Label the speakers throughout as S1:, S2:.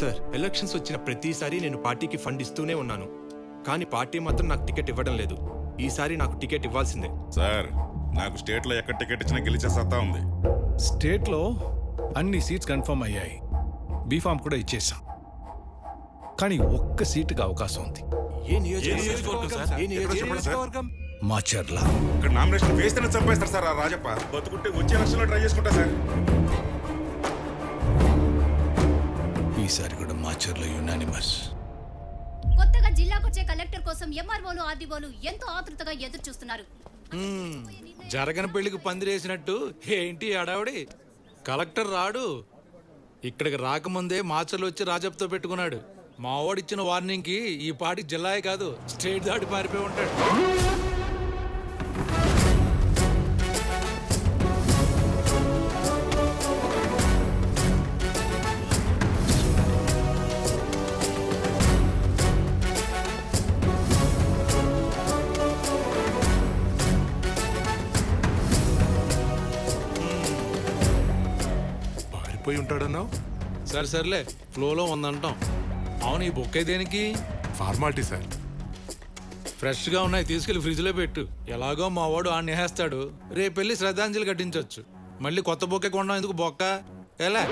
S1: Sir elections వచ్చిన ప్రతిసారి నేను పార్టీకి ఫండ్ ఇస్తూనే ఉన్నాను. కానీ పార్టీ మాత్రం నాకు టికెట్ ఇవ్వడం లేదు. ఈసారి నాకు టికెట్ ఇవ్వాల్సిందే.
S2: సార్ నాకు స్టేట్లో ఎక్కడ టికెట్ ఇచ్చినా గెలిచే సత్తా ఉంది.
S3: స్టేట్లో అన్ని సీట్స్ కన్ఫర్మ్ అయ్యాయి. బీఫామ్ కూడా ఇచ్చేసాం కానీ ఒక్క సీటుకి అవకాశం ఉంది.
S1: ఏ నియోజకవర్గం? సార్? ఏ
S2: సార్. ఇక్కడ నామినేషన్ వేస్తేనే చంపేస్తారు సార్ ఆ రాజప్ప. బతుకుంటే వచ్చే ఎలక్షన్లో ట్రై చేసుకుంటా సార్.
S3: ఈసారి కూడా మా చెర్ల యునానిమస్
S4: కొత్తగా జిల్లాకొచ్చే కలెక్టర్ కోసం ఎంఆర్ఓలు ఆర్డీఓలు ఎంతో ఆతృతగా ఎదురు చూస్తున్నారు
S5: జరగని పెళ్ళికి పందిరేసినట్టు ఏంటి అడావిడి కలెక్టర్ రాడు. ఇక్కడికి రాకముందే మాచర్లు వచ్చి రాజప్తో పెట్టుకున్నాడు. మా వాడిచ్చిన వార్నింగ్కి ఈ పాటికి జిల్లాయే కాదు స్టేట్ దాటి పారిపోయి ఉంటాడు. సరే సర్లే. ఫ్లోలో ఉందంటాం. అవును ఈ బుక్ దేనికి?
S1: Formality sir.
S5: ఫ్రెష్గా ఉన్నాయి తీసుకెళ్ళి ఫ్రిడ్జ్లో పెట్టు. ఎలాగో మా వాడు ఆ నేహేస్తాడు రేపు వెళ్ళి శ్రద్ధాంజలి కట్టించవచ్చు మళ్ళీ కొత్త బొక్కే కొనడం ఎందుకు బొక్క? ఎలా?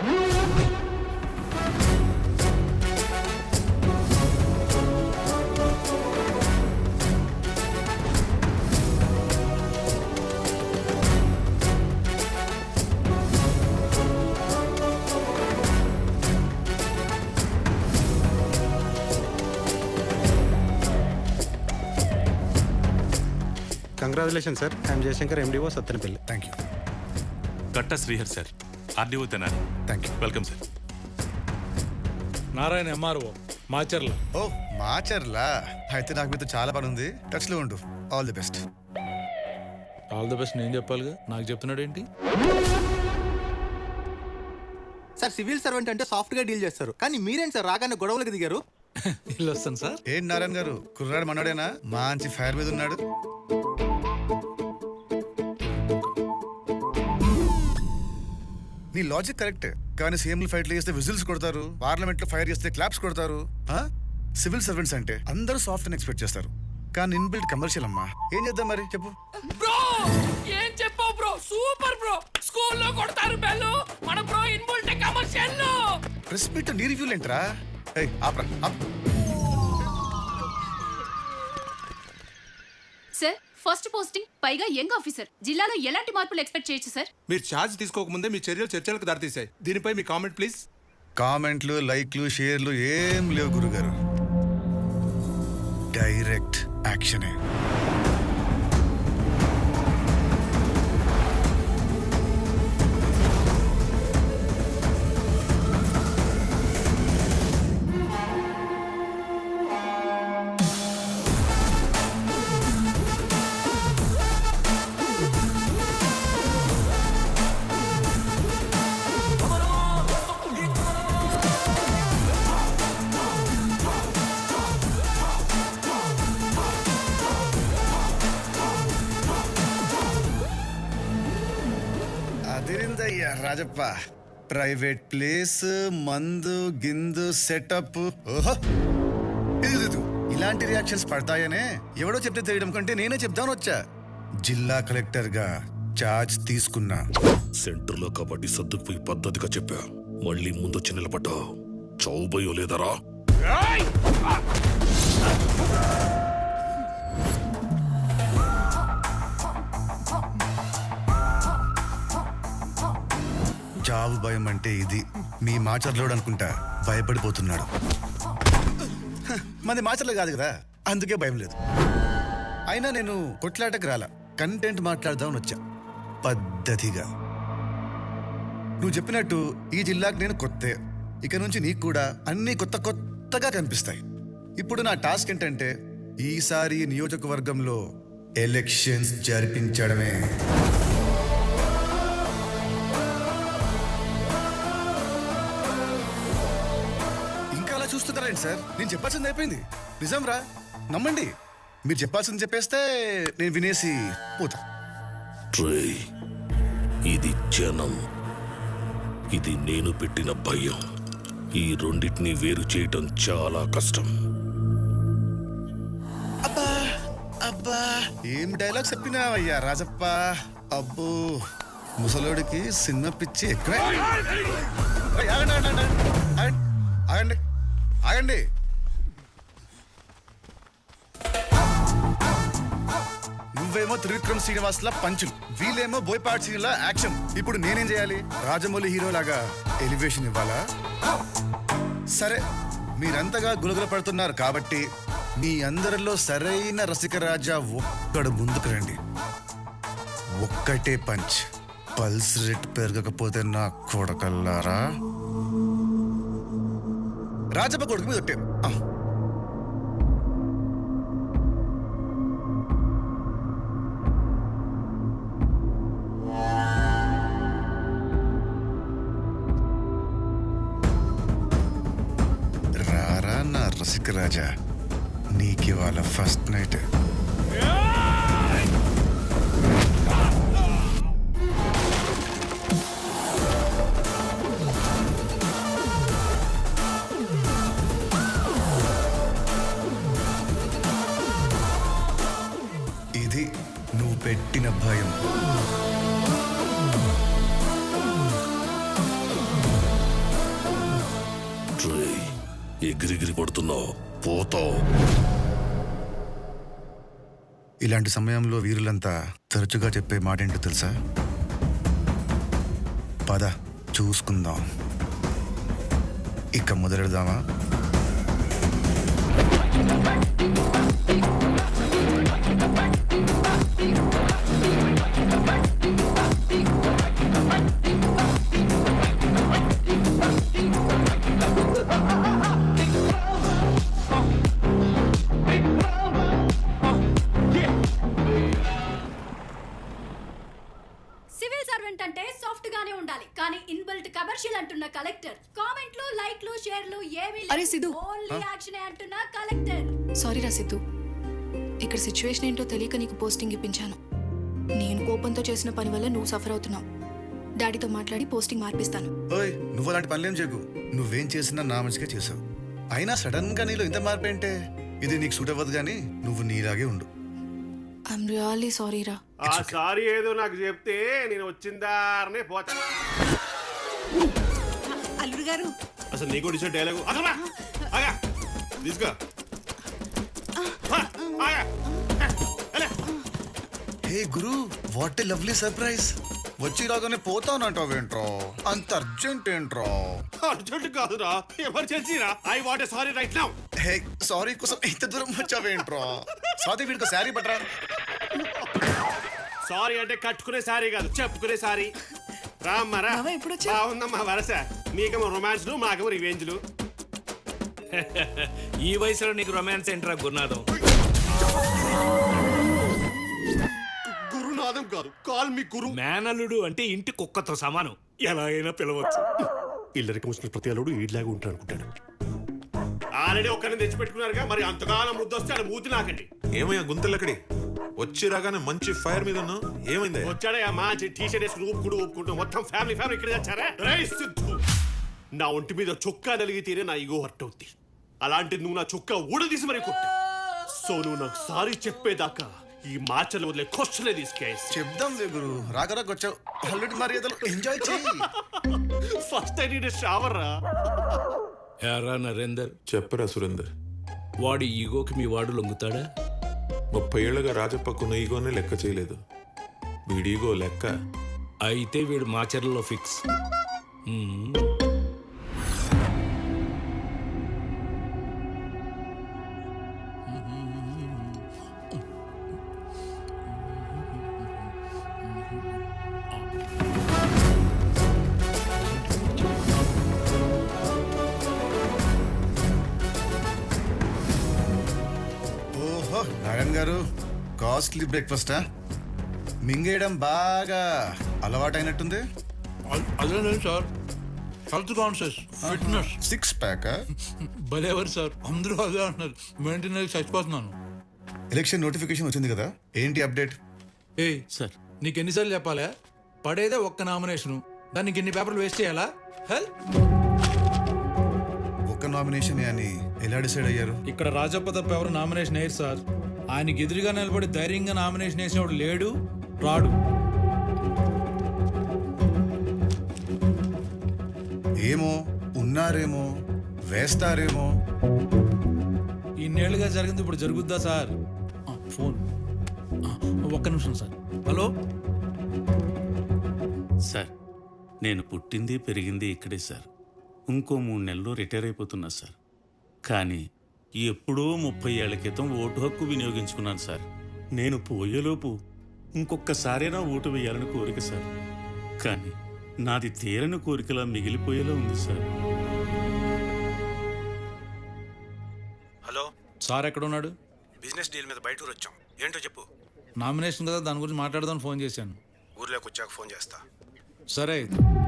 S6: Congratulation sir I'm Jayashankar MDO Sattenapalli
S3: thank you
S7: Katta Srihar sir RDO Tenali
S3: thank you
S7: welcome sir
S5: Narayana MRO Macherla
S8: ఓ మాచర్లా అయితే నాకు మీతో చాలా పని ఉంది. టచ్లో ఉండు. All the best
S5: all the best నేను చెప్పాలిగా. నాకు చెప్తున్నాడు ఏంటి
S9: సార్ సివిల్ సర్వెంట్ అంటే సాఫ్ట్గా డీల్ చేస్తారు. కానీ మీరేం సార్? రాగానే గొడవలకు దిగారు.
S5: ఇల్లు వస్తాను సార్.
S8: ఏంటి నారాయణ గారు? కుర్రాడు మనోడేనా? మంచి ఫైర్ మీద ఉన్నాడు. నీ లాజిక్ కరెక్ట్ కానీ సీఎంలు ఫైట్లు చేస్తే విజిల్స్ కొడతారు. పార్లమెంట్లో ఫైర్ చేస్తే క్లాప్స్ కొడతారు. ఆ? సివిల్ సర్వెంట్స్ అంటే అందరూ సాఫ్ట్ అని ఎక్స్పెక్ట్ చేస్తారు. కానీ ఇన్బిల్ట్ కమర్షియల్ అమ్మా. ఏం చేద్దాం మరి? చెప్పు.
S10: బ్రో ఏం చెప్పావు బ్రో? Super bro. స్కూల్లో కొడతారు బెల్లు. మన bro inbuilt commercial
S8: press meet నీ రివ్యూలు ఏంట్రా? ఏయ్, ఆప్రా ఆప్
S4: సార్ ఫస్ట్ పోస్టింగ్ పైగా యంగ్ ఆఫీసర్. జిల్లాలో ఎలాంటి మార్పులు ఎక్స్పెక్ట్ చేయొచ్చు సార్?
S1: మీరు ఛార్జ్ తీసుకోకముందే మీ చర్యలు చర్చలకు దారితీశాయి. దీనిపై మీ కామెంట్ ప్లీజ్.
S8: కామెంట్లు లైక్లు షేర్లు ఏం లేవు గురుగారు. డైరెక్ట్ యాక్షనే. రాజప్ప ప్రైవేట్ ప్లేస్ మందు గిందు సెటప్ ఓహో! ఇది. ఇలాంటి రియాక్షన్స్ పడతాయనే. ఎవడో చెప్తే తెలియడం కంటే నేనే చెప్దాను వచ్చా. జిల్లా కలెక్టర్గా చార్జ్ తీసుకున్నా.
S11: సెంటర్లో కబడ్డీ సర్దుకుపోయి పద్ధతిగా చెప్పా. మళ్ళీ ముందొచ్చి నిలబడ్డా. చౌబయ్యో లేదరా?
S8: చావు భయం అంటే ఇది. మీ మాచర్లోడు అనుకుంటా భయపడిపోతున్నాడు. హ, మాచర్లు కాదు కదా? అందుకే భయం లేదు. అయినా నేను కొట్లాటకు రాలా. కంటెంట్ మాట్లాడదామని వచ్చా. పద్ధతిగా. నువ్వు చెప్పినట్టు ఈ జిల్లాకు నేను కొత్తే. ఇక నుంచి నీకు కూడా అన్ని కొత్త కొత్తగా కనిపిస్తాయి. ఇప్పుడు నా టాస్క్ ఏంటంటే ఈసారి నియోజకవర్గంలో ఎలక్షన్స్ జరిపించడమే. అలా చూస్తున్నారండి సార్. నేను చెప్పాల్సింది అయిపోయింది. నిజం రా. నమ్మండి. మీరు చెప్పాల్సింది చెప్పేస్తే నేను వినేసి పోతా.
S11: ట్రే ఇది జనం. ఇది నేను పెట్టిన భయం. ఈ రెండింటిని వేరు చేయటం చాలా కష్టం.
S8: అబ్బా అబ్బా. ఏం డైలాగ్ చెప్పినావయ్యా రాజప్ప? అబ్బో ముసలోడికి సినిమా పిచ్చి ఎక్కువే. ఆగండి, ఆగండి, నువ్వేమో త్రివిక్రమ్ శ్రీనివాస్లా పంచులు వీళ్ళేమో బోయపాటి లా యాక్షన్. ఇప్పుడు నేనేం చేయాలి? రాజమౌళి హీరో లాగా ఎలివేషన్ ఇవ్వాలా? సరే మీరంతగా గులగుల పడుతున్నారు కాబట్టి మీ అందరిలో సరైన రసికరాజా ఒక్కడు ముందుకు రండి. ఒక్కటే పంచ్. పల్స్ రేట్ పెరగకపోతే నా కొడకల్లారా? రాజప్ప కొడుకు మీద కొట్టాను రారా నా రసిక రాజా నీకివాళ ఫస్ట్ నైట్.
S11: ట్రే ఎగిరిగిరి పడుతున్నావు పోతావు.
S8: ఇలాంటి సమయంలో వీరులంతా తరచుగా చెప్పే మాట ఏంటో తెలుసా? పద చూసుకుందాం. ఇక మొదలెడదామా?
S4: సాఫ్ట్ గానే ఉండాలి. కానీ ఇన్బిల్ట్ కమర్షియల్ అంటున్న కలెక్టర్. కామెంట్లు లైక్లు షేర్లు ఏమీ
S12: అరే సిద్ధు.
S4: ఓన్లీ యాక్షన్ అంటున్న కలెక్టర్.
S12: సారీ రా సిద్ధు. ఇక్కడ సిచ్యువేషన్ ఏంటో తెలియక నీకు పోస్టింగ్ ఇప్పించాను. నేను కోపంతో చేసిన పని వల్ల నువ్వు సఫర్ అవుతున్నావు. డాడీతో మాట్లాడి పోస్టింగ్ మార్పిస్తాను.
S8: ఓయ్ నువ్వు అలాంటి పనులేం చేయకు. నువ్వేం చేసినా నా మంచిగా చేసావు. అయినా సడన్గా నీలో ఇంత మార్పు ఏంటే? ఇది నీకు సూట్ అవ్వదు కానీ నువ్వు నీలాగే ఉండు.
S12: ఐఎమ్ రియల్లీ సారీ రా
S2: ఆ సారీ ఏదో నాకు చెప్తే నేను వచ్చిందారనే పోతా.
S12: అల్లుడు గారు.
S2: అసలు నీకు డిసైడ్ డైలాగు అసలు ఆగా తీసుకో.
S8: హే గురు వాట్ ఏ లవ్లీ సర్ప్రైజ్ వచ్చి రాగానే పోతానంటావేంట్రా అంత అర్జెంట్ ఏంట్రా?
S2: అర్జెంట్ కాదురా. ఎమర్జెన్సీ రా. I want sorry right now
S8: hey sorry కోసం ఇంత దూరం వచ్చావేంట్రా? స్వాతి వీడికి శారీ పట్టరా?
S2: సారీ అంటే కట్టుకునే సారీ కాదు చెప్పుకునే సారీ. రామ్మరా
S12: బావ?
S2: బాగుందమ్మా వరస. నీకేమో రొమాన్స్లు మాకేమో రివెంజ్లు
S10: ఈ వయసులో నీకు రొమాన్స్ ఏంట్రా గురునాథం?
S2: గురునాథం కాదు కాల్ మీ గురు.
S10: మేనల్లుడు అంటే ఇంటి కుక్కతో సమానం. ఎలా అయినా పిలవచ్చు.
S2: ఇల్లరికి ముసిన ప్రతి అల్లుడు ఈడ్లాగా ఉంటాడు అనుకుంటాడు ఆల్రెడీ ఒక్కరిని తెచ్చిపెట్టుకున్నారుగా మరి అంతకాలం ముద్దొస్తే ఆడ మూతి నాకండి.
S13: ఏమయ్యా గుంతలక్కడి వచ్చి రాగానే మంచి ఫైర్ మీద ఉన్నావు? ఏమైంది?
S2: వచ్చాడే ఆ మంచి టీ షర్ట్ వేసుకుని ఊపుకుంటూ ఊపుకుంటూ మొత్తం ఫ్యామిలీ ఫ్యామిలీ ఇక్కడ వచ్చారా? రేయ్ సిద్ధు! నా ఒంటి మీద చొక్కా నలిగితేనే నా ఇగో హర్ట్ అవుద్ది. అలాంటి నువ్వు నా చొక్కా ఊడదీసి మరి కొట్టా. సో నువ్వు నాకు సారీ చెప్పేదాకా ఈ మార్చలు వదిలే క్వశ్చనే తీసుకేసి.
S8: చెప్దాం గురు. రాగరాకు వచ్చావు. అల్లుడి మర్యాదలు ఎంజాయ్ చేయి
S2: ఫస్ట్ ఐ నీడ్ షవర్ రా.
S5: ఎరా నరేందర్.
S13: చెప్పరా సురేందర్.
S5: వాడి ఈగోకి మీ వాడు లొంగుతాడా?
S13: ముప్పై ఏళ్ళుగా రాజప్పకున్న ఈగోనే లెక్క చేయలేదు. వీడి ఈగో లెక్క.
S5: అయితే వీడు మాచర్లలో ఫిక్స్.
S8: గారు కాస్ట్లీ బ్రేక్ఫాస్టా? మింగేయడం బాగా అలవాటైనట్టుంది.
S5: అదే లేదు sir? Health conscious fitness.
S8: Six pack?
S5: భలేవారు sir? అందరూ అదే అంటున్నారు. చచ్చిపోతున్నాను.
S8: ఎలక్షన్ నోటిఫికేషన్ వచ్చింది కదా? ఏంటి అప్డేట్?
S5: ఏ సార్ నీకు ఎన్నిసార్లు చెప్పాలా? పడేదే ఒక్క నామినేషను. దానికి ఎన్ని పేపర్లు వేస్ట్ చేయాలా? హెల్
S8: నామినేషన్ అని ఎలా డిసైడ్ అయ్యారు?
S5: ఇక్కడ రాజప్ప తప్ప ఎవరు నామినేషన్ వేయరు సార్. ఆయనకి ఎదురుగా నిలబడి ధైర్యంగా నామినేషన్ వేసినవాడు లేడు రాడు.
S8: ఏమో ఉన్నారేమో వేస్తారేమో.
S5: ఇన్నేళ్ళుగా జరిగింది ఇప్పుడు జరుగుద్దా సార్? ఆ, ఫోన్. ఒక్క నిమిషం సార్. హలో?
S14: సార్ నేను పుట్టింది పెరిగింది ఇక్కడే సార్. ఇంకో మూడు నెలల్లో రిటైర్ అయిపోతున్నా సార్. కానీ ఎప్పుడో ముప్పై ఏళ్ళ క్రితం ఓటు హక్కు వినియోగించుకున్నాను సార్. నేను పోయేలోపు ఇంకొక్కసారైనా ఓటు వేయాలని కోరిక సార్. కానీ నాది తీరని కోరికలా మిగిలిపోయేలా ఉంది సార్.
S6: హలో?
S5: సార్ ఎక్కడ ఉన్నాడు
S6: బిజినెస్ డీల్ మీద బయట వచ్చాం ఏంటో చెప్పు.
S5: నామినేషన్ కదా దాని గురించి మాట్లాడదామని ఫోన్ చేశాను.
S6: ఊర్లోకి వచ్చాక ఫోన్ చేస్తా.
S5: సరే అయితే.